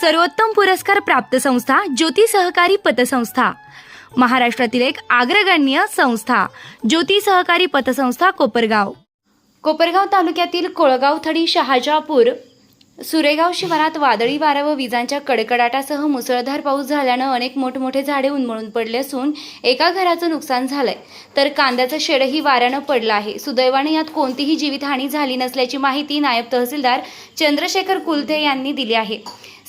सर्वोत्तम पुरस्कार प्राप्त संस्था ज्योती सहकारी पतसंस्था. महाराष्ट्रातील एक अग्रगण्य संस्था ज्योती सहकारी पतसंस्था कोपरगाव. कोपरगाव तालुक्यातील कोळगाव थडी शहाजापूर सुरेगाव शिवारात वादळी वारा व विजांच्या कडकडाटासह मुसळधार पाऊस झाल्यानं अनेक मोठमोठे झाडे उन्मळून पडले असून एका घराचं नुकसान झालंय. तर कांद्याचं शेडही वाऱ्यानं पडलं आहे. सुदैवाने यात कोणतीही जीवितहानी झाली नसल्याची माहिती नायब तहसीलदार चंद्रशेखर कुलथे यांनी दिली आहे.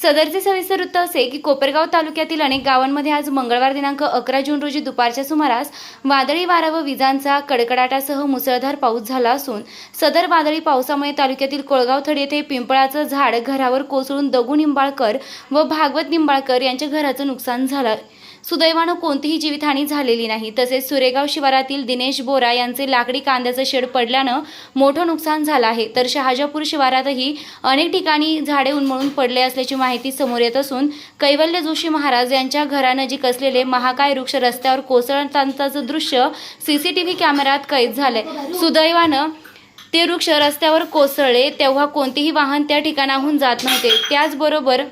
सदरचे सविस्तर वृत्त असे की कोपरगाव तालुक्यातील अनेक गावांमध्ये आज मंगळवार दिनांक अकरा जून रोजी दुपारच्या सुमारास वादळी वारा व विजांचा कडकडाटासह मुसळधार पाऊस झाला असून सदर वादळी पावसामुळे तालुक्यातील कोळगाव थड येथे पिंपळाचं झाड घरावर कोसळून दगू निंबाळकर व भागवत निंबाळकर यांच्या घराचं नुकसान झालं. सुदैवानं कोणतीही जीवितहानी झालेली नाही. तसेच सुरेगाव शिवारातील दिनेश बोरा यांचे लाकडी कांद्याचं शेड पडल्यानं मोठं नुकसान झालं आहे. तर शहाजापूर शिवारातही अनेक ठिकाणी झाडे उन्मळून पडले असल्याची माहिती समोर येत असून कैवल्य जोशी महाराज यांच्या घरानजीक असलेले महाकाय वृक्ष रस्त्यावर कोसळतांचं दृश्य सीसीटीव्ही कॅमेऱ्यात कैद झालंय. सुदैवानं ते वृक्ष रस्त्यावर कोसळले तेव्हा कोणतेही वाहन त्या ठिकाणाहून जात नव्हते. त्याचबरोबर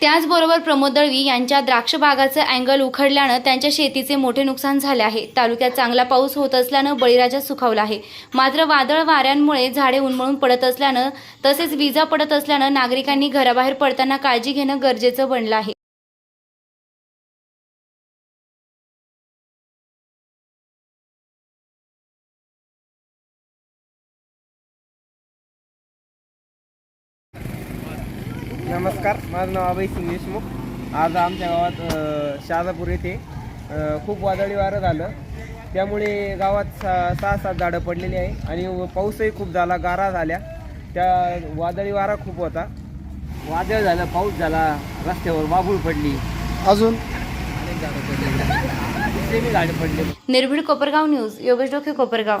त्याचबरोबर प्रमोद दळवी यांच्या द्राक्ष बागाचं अँगल उखडल्यानं त्यांच्या शेतीचे मोठे नुकसान झाले आहे. तालुक्यात चांगला पाऊस होत असल्यानं बळीराजा सुखावला आहे. मात्र वादळ वाऱ्यांमुळे झाडे उन्मळून पडत असल्यानं तसेच विजा पडत असल्यानं नागरिकांनी घराबाहेर पडताना काळजी घेणं गरजेचं बनलं आहे. नमस्कार माझं नाव अभय सिंग देशमुख. आज आमच्या गावात अ, शहादापूर येथे खूप वादळी वारं झालं. त्यामुळे गावात सहा सहा सात झाडं पडलेली आहे आणि व पाऊसही खूप झाला गारा झाल्या. त्या वादळी वारा खूप होता. वादळ झालं पाऊस झाला रस्त्यावर बाबूळ पडली. अजून? झाडं पडले. निर्भीड कोपरगाव न्यूज योगेश डोके कोपरगाव.